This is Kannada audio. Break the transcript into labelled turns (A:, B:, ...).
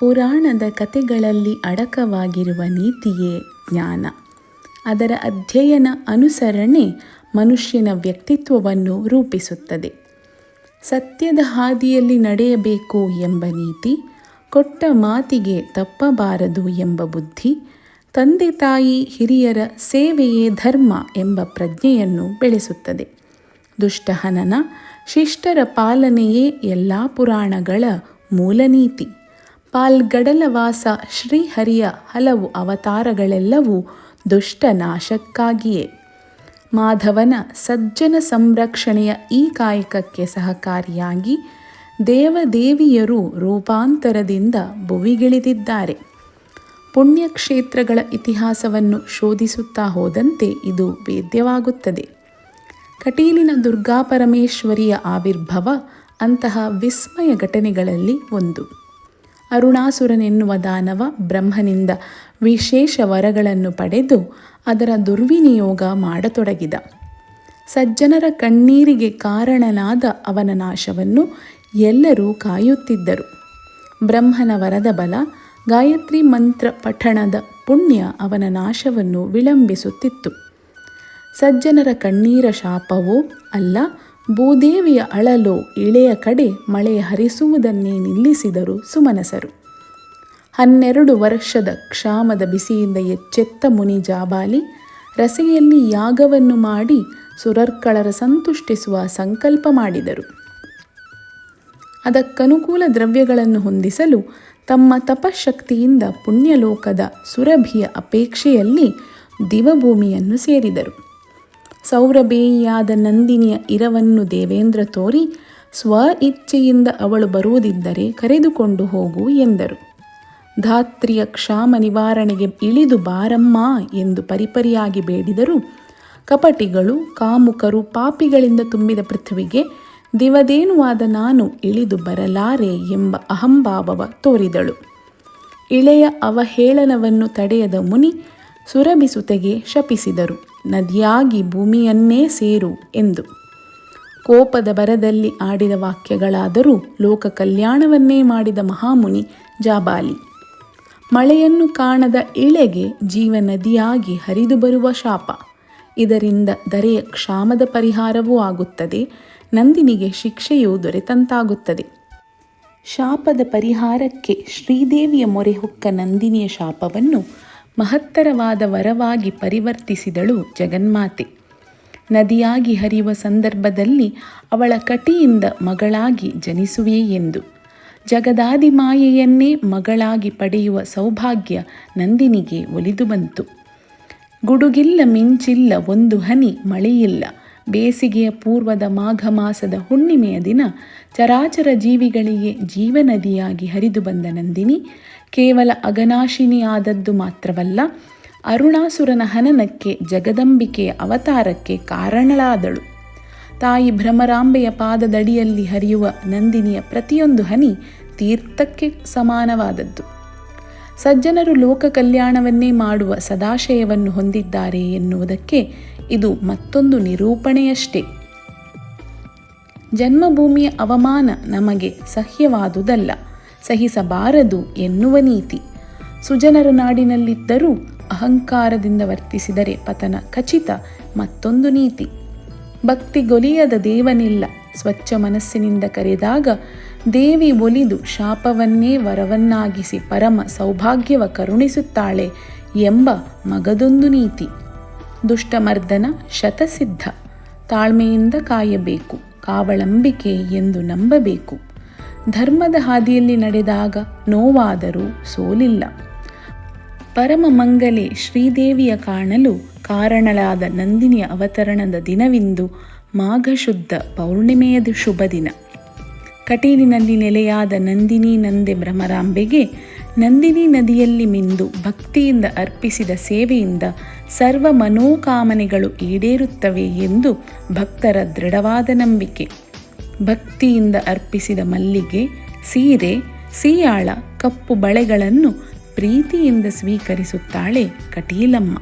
A: ಪುರಾಣದ ಕಥೆಗಳಲ್ಲಿ ಅಡಕವಾಗಿರುವ ನೀತಿಯೇ ಜ್ಞಾನ. ಅದರ ಅಧ್ಯಯನ ಅನುಸರಣೆ ಮನುಷ್ಯನ ವ್ಯಕ್ತಿತ್ವವನ್ನು ರೂಪಿಸುತ್ತದೆ. ಸತ್ಯದ ಹಾದಿಯಲ್ಲಿ ನಡೆಯಬೇಕು ಎಂಬ ನೀತಿ, ಕೊಟ್ಟ ಮಾತಿಗೆ ತಪ್ಪಬಾರದು ಎಂಬ ಬುದ್ಧಿ, ತಂದೆ ತಾಯಿ ಹಿರಿಯರ ಸೇವೆಯೇ ಧರ್ಮ ಎಂಬ ಪ್ರಜ್ಞೆಯನ್ನು ಬೆಳೆಸುತ್ತದೆ. ದುಷ್ಟಹನನ, ಶಿಷ್ಟರ ಪಾಲನೆಯೇ ಎಲ್ಲ ಪುರಾಣಗಳ ಮೂಲ ನೀತಿ. ಪಾಲ್ಗಡಲವಾಸ ಶ್ರೀಹರಿಯ ಹಲವು ಅವತಾರಗಳೆಲ್ಲವೂ ದುಷ್ಟ ನಾಶಕ್ಕಾಗಿಯೇ ಮಾಧವನ ಸಜ್ಜನ ಸಂರಕ್ಷಣೆಯ ಈ ಕಾಯಕಕ್ಕೆ ಸಹಕಾರಿಯಾಗಿ ದೇವದೇವಿಯರು ರೂಪಾಂತರದಿಂದ ಭುವಿಗಿಳಿದಿದ್ದಾರೆ. ಪುಣ್ಯಕ್ಷೇತ್ರಗಳ ಇತಿಹಾಸವನ್ನು ಶೋಧಿಸುತ್ತಾ ಹೋದಂತೆ ಇದು ವೇದ್ಯವಾಗುತ್ತದೆ ಕಟೀಲಿನ ದುರ್ಗಾಪರಮೇಶ್ವರಿಯ ಆವಿರ್ಭವ ಅಂತಹ ವಿಸ್ಮಯ ಘಟನೆಗಳಲ್ಲಿ ಒಂದು. ಅರುಣಾಸುರನೆನ್ನುವ ದಾನವ ಬ್ರಹ್ಮನಿಂದ ವಿಶೇಷ ವರಗಳನ್ನು ಪಡೆದು ಅದರ ದುರ್ವಿನಿಯೋಗ ಮಾಡತೊಡಗಿದ. ಸಜ್ಜನರ ಕಣ್ಣೀರಿಗೆ ಕಾರಣನಾದ ಅವನ ನಾಶವನ್ನು ಎಲ್ಲರೂ ಕಾಯುತ್ತಿದ್ದರು. ಬ್ರಹ್ಮನ ವರದ ಬಲ, ಗಾಯತ್ರಿ ಮಂತ್ರ ಪಠಣದ ಪುಣ್ಯ ಅವನ ನಾಶವನ್ನು ವಿಳಂಬಿಸುತ್ತಿತ್ತು. ಸಜ್ಜನರ ಕಣ್ಣೀರ ಶಾಪವೋ ಅಲ್ಲ ಭೂದೇವಿಯ ಅಳಲು ಇಳೆಯ ಕಡೆ ಮಳೆ ಹರಿಸುವುದನ್ನೇ ನಿಲ್ಲಿಸಿದರು ಸುಮನಸರು. ಹನ್ನೆರಡು ವರ್ಷದ ಕ್ಷಾಮದ ಬಿಸಿಯಿಂದ ಎಚ್ಚೆತ್ತ ಮುನಿ ಜಾಬಾಲಿ ರಸೆಯಲ್ಲಿ ಯಾಗವನ್ನು ಮಾಡಿ ಸುರರ್ಕಳರ ಸಂತುಷ್ಟಿಸುವ ಸಂಕಲ್ಪ ಮಾಡಿದರು. ಅದಕ್ಕನುಕೂಲ ದ್ರವ್ಯಗಳನ್ನು ಹೊಂದಿಸಲು ತಮ್ಮ ತಪಶಕ್ತಿಯಿಂದ ಪುಣ್ಯಲೋಕದ ಸುರಭಿಯ ಅಪೇಕ್ಷೆಯಲ್ಲಿ ದಿವಭೂಮಿಯನ್ನು ಸೇರಿದರು. ಸೌರಭೇಯಿಯಾದ ನಂದಿನಿಯ ಇರವನ್ನು ದೇವೇಂದ್ರ ತೋರಿ ಸ್ವ ಇಚ್ಛೆಯಿಂದ ಅವಳು ಬರುವುದಿದ್ದರೆ ಕರೆದುಕೊಂಡು ಹೋಗು ಎಂದರು. ಧಾತ್ರಿಯ ಕ್ಷಾಮ ನಿವಾರಣೆಗೆ ಇಳಿದು ಬಾರಮ್ಮ ಎಂದು ಪರಿಪರಿಯಾಗಿ ಬೇಡಿದರು. ಕಪಟಿಗಳು, ಕಾಮುಕರು, ಪಾಪಿಗಳಿಂದ ತುಂಬಿದ ಪೃಥ್ವಿಗೆ ದಿವದೇನುವಾದ ನಾನು ಇಳಿದು ಬರಲಾರೆ ಎಂಬ ಅಹಂಭಾವವ ತೋರಿದಳು. ಇಳೆಯ ಅವಹೇಳನವನ್ನು ತಡೆಯದ ಮುನಿ ಸುರಭಿಸುತೆಗೆ ಶಪಿಸಿದರು. ನದಿಯಾಗಿ ಭೂಮಿಯನ್ನೇ ಸೇರು ಎಂದು. ಕೋಪದ ಬರದಲ್ಲಿ ಆಡಿದ ವಾಕ್ಯಗಳಾದರೂ ಲೋಕ ಕಲ್ಯಾಣವನ್ನೇ ಮಾಡಿದ ಮಹಾಮುನಿ ಜಾಬಾಲಿ. ಮಳೆಯನ್ನು ಕಾಣದ ಇಳೆಗೆ ಜೀವ ನದಿಯಾಗಿ ಹರಿದು ಬರುವ ಶಾಪ. ಇದರಿಂದ ದರೆಯ ಕ್ಷಾಮದ ಪರಿಹಾರವೂ ಆಗುತ್ತದೆ, ನಂದಿನಿಗೆ ಶಿಕ್ಷೆಯೂ ದೊರೆತಂತಾಗುತ್ತದೆ. ಶಾಪದ ಪರಿಹಾರಕ್ಕೆ ಶ್ರೀದೇವಿಯ ಮೊರೆ ಹೊಕ್ಕ ನಂದಿನಿಯ ಶಾಪವನ್ನು ಮಹತ್ತರವಾದ ವರವಾಗಿ ಪರಿವರ್ತಿಸಿದಳು ಜಗನ್ಮಾತೆ. ನದಿಯಾಗಿ ಹರಿಯುವ ಸಂದರ್ಭದಲ್ಲಿ ಅವಳ ಕಟಿಯಿಂದ ಮಗಳಾಗಿ ಜನಿಸುವೆ ಎಂದು. ಜಗದಾದಿ ಮಾಯೆಯನ್ನೇ ಮಗಳಾಗಿ ಪಡೆಯುವ ಸೌಭಾಗ್ಯ ನಂದಿನಿಗೆ ಒಲಿದು ಬಂತು. ಗುಡುಗಿಲ್ಲ ಮಿಂಚಿಲ್ಲ ಒಂದು ಹನಿ ಮಳೆಯಿಲ್ಲ. ಬೇಸಿಗೆಯ ಪೂರ್ವದ ಮಾಘ ಮಾಸದ ಹುಣ್ಣಿಮೆಯ ದಿನ ಚರಾಚರ ಜೀವಿಗಳಿಗೆ ಜೀವನದಿಯಾಗಿ ಹರಿದು ಬಂದ ನಂದಿನಿ ಕೇವಲ ಅಗನಾಶಿನಿಯಾದದ್ದು ಮಾತ್ರವಲ್ಲ, ಅರುಣಾಸುರನ ಹನನಕ್ಕೆ ಜಗದಂಬಿಕೆಯ ಅವತಾರಕ್ಕೆ ಕಾರಣಳಾದಳು. ತಾಯಿ ಭ್ರಮರಾಂಬೆಯ ಪಾದದಡಿಯಲ್ಲಿ ಹರಿಯುವ ನಂದಿನಿಯ ಪ್ರತಿಯೊಂದು ಹನಿ ತೀರ್ಥಕ್ಕೆ ಸಮಾನವಾದದ್ದು. ಸಜ್ಜನರು ಲೋಕ ಕಲ್ಯಾಣವನ್ನೇ ಮಾಡುವ ಸದಾಶಯವನ್ನು ಹೊಂದಿದ್ದಾರೆ ಎನ್ನುವುದಕ್ಕೆ ಇದು ಮತ್ತೊಂದು ನಿರೂಪಣೆಯಷ್ಟೇ. ಜನ್ಮಭೂಮಿಯ ಅವಮಾನ ನಮಗೆ ಸಹ್ಯವಾದುದಲ್ಲ, ಸಹಿಸಬಾರದು ಎನ್ನುವ ನೀತಿ. ಸುಜನರ ನಾಡಿನಲ್ಲಿದ್ದರೂ ಅಹಂಕಾರದಿಂದ ವರ್ತಿಸಿದರೆ ಪತನ ಖಚಿತ ಮತ್ತೊಂದು ನೀತಿ. ಭಕ್ತಿ ಗೊಲಿಯದ ದೇವನಿಲ್ಲ, ಸ್ವಚ್ಛ ಮನಸ್ಸಿನಿಂದ ಕರೆದಾಗ ದೇವಿ ಒಲಿದು ಶಾಪವನ್ನೇ ವರವನ್ನಾಗಿಸಿ ಪರಮ ಸೌಭಾಗ್ಯವ ಕರುಣಿಸುತ್ತಾಳೆ ಎಂಬ ಮಗದೊಂದು ನೀತಿ. ದುಷ್ಟಮರ್ದನ ಶತಸಿದ್ಧ. ತಾಳ್ಮೆಯಿಂದ ಕಾಯಬೇಕು ಕಾವಳಂಬಿಕೆ ಎಂದು ನಂಬಬೇಕು. ಧರ್ಮದ ಹಾದಿಯಲ್ಲಿ ನಡೆದಾಗ ನೋವಾದರೂ ಸೋಲಿಲ್ಲ. ಪರಮ ಮಂಗಲೆ ಶ್ರೀದೇವಿಯ ಕಾಣಲು ಕಾರಣಳಾದ ನಂದಿನಿಯ ಅವತರಣದ ದಿನವಿಂದು ಮಾಘ ಶುದ್ಧ ಪೌರ್ಣಿಮೆಯದು ಶುಭ ದಿನ ಕಟೀಲಿನಲ್ಲಿ ನೆಲೆಯಾದ ನಂದಿನಿ ನಂದೆ ಭ್ರಮರಾಂಬೆಗೆ ನಂದಿನಿ ನದಿಯಲ್ಲಿ ಮಿಂದು ಭಕ್ತಿಯಿಂದ ಅರ್ಪಿಸಿದ ಸೇವೆಯಿಂದ ಸರ್ವ ಮನೋಕಾಮನೆಗಳು ಈಡೇರುತ್ತವೆ ಎಂದು ಭಕ್ತರ ದೃಢವಾದ ನಂಬಿಕೆ. ಭಕ್ತಿಯಿಂದ ಅರ್ಪಿಸಿದ ಮಲ್ಲಿಗೆ, ಸೀರೆ, ಸೀಯಾಳ, ಕಪ್ಪು ಬಳೆಗಳನ್ನು ಪ್ರೀತಿಯಿಂದ ಸ್ವೀಕರಿಸುತ್ತಾಳೆ ಕಟೀಲಮ್ಮ.